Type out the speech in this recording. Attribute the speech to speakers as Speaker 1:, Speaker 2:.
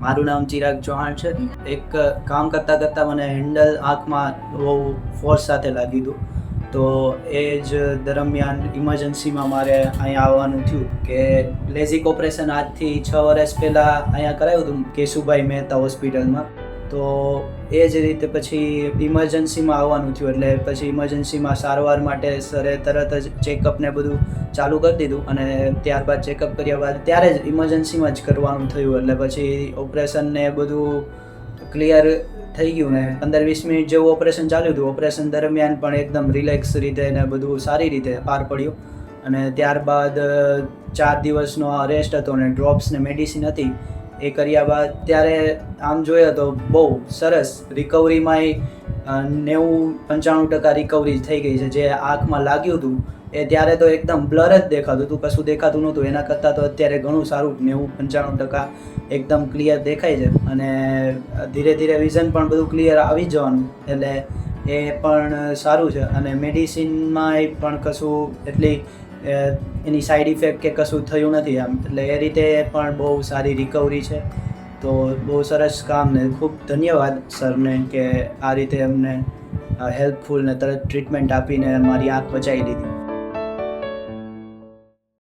Speaker 1: મારું નામ ચિરાગ ચૌહાણ છે. એક કામ કરતાં કરતાં મને હેન્ડલ આંખમાં બહુ ફોર્સ સાથે લાગી હતું તો એ જ દરમિયાન ઇમરજન્સીમાં મારે અહીંયા આવવાનું થયું કે લેઝિક ઓપરેશન આજથી છ વર્ષ પહેલાં અહીંયા કરાવ્યું હતું કેશુભાઈ મહેતા હોસ્પિટલમાં. તો એ જ રીતે પછી ઇમરજન્સીમાં આવવાનું થયું એટલે પછી ઇમરજન્સીમાં સારવાર માટે સરે તરત જ ચેકઅપ ને બધું ચાલુ કરી દીધું અને ત્યારબાદ ચેકઅપ કર્યા બાદ ત્યારે જ ઇમરજન્સીમાં જ કરવાનું થયું એટલે પછી ઓપરેશન ને બધું ક્લિયર થઈ ગયું ને. પંદર વીસ મિનિટ જેવું ઓપરેશન ચાલ્યું હતું. ઓપરેશન દરમિયાન પણ એકદમ રિલેક્સ રીતે ને બધું સારી રીતે પાર પડ્યું. અને ત્યારબાદ ચાર દિવસનો રેસ્ટ હતો ને ડ્રોપ્સ ને મેડિસિન હતી. એ કર્યા બાદ ત્યારે આમ જોઈએ તો બહુ સરસ રિકવરીમાંય નેવું પંચાણું ટકા રિકવરી થઈ ગઈ છે. જે આંખમાં લાગ્યું હતું, એ ત્યારે તો એકદમ બ્લર જ દેખાતું હતું. કશું દેખાતું નહોતું. એના કરતાં તો અત્યારે ઘણું સારું, નેવું પંચાણું ટકા એકદમ ક્લિયર દેખાય છે. અને ધીરે ધીરે વિઝન પણ બધું ક્લિયર આવી જવાનું. એટલે એ પણ સારું છે. અને મેડિસિનમાં પણ કશું એટલી એની સાઈડ ઇફેક્ટ કે કશું થયું નથી આમ. એટલે એ રીતે પણ બહુ સારી રિકવરી છે. તો બહુ સરસ કામ ને ખૂબ ધન્યવાદ સરને કે આ રીતે અમને હેલ્પફુલ ને તરત ટ્રીટમેન્ટ આપીને મારી આંખ બચાવી લીધી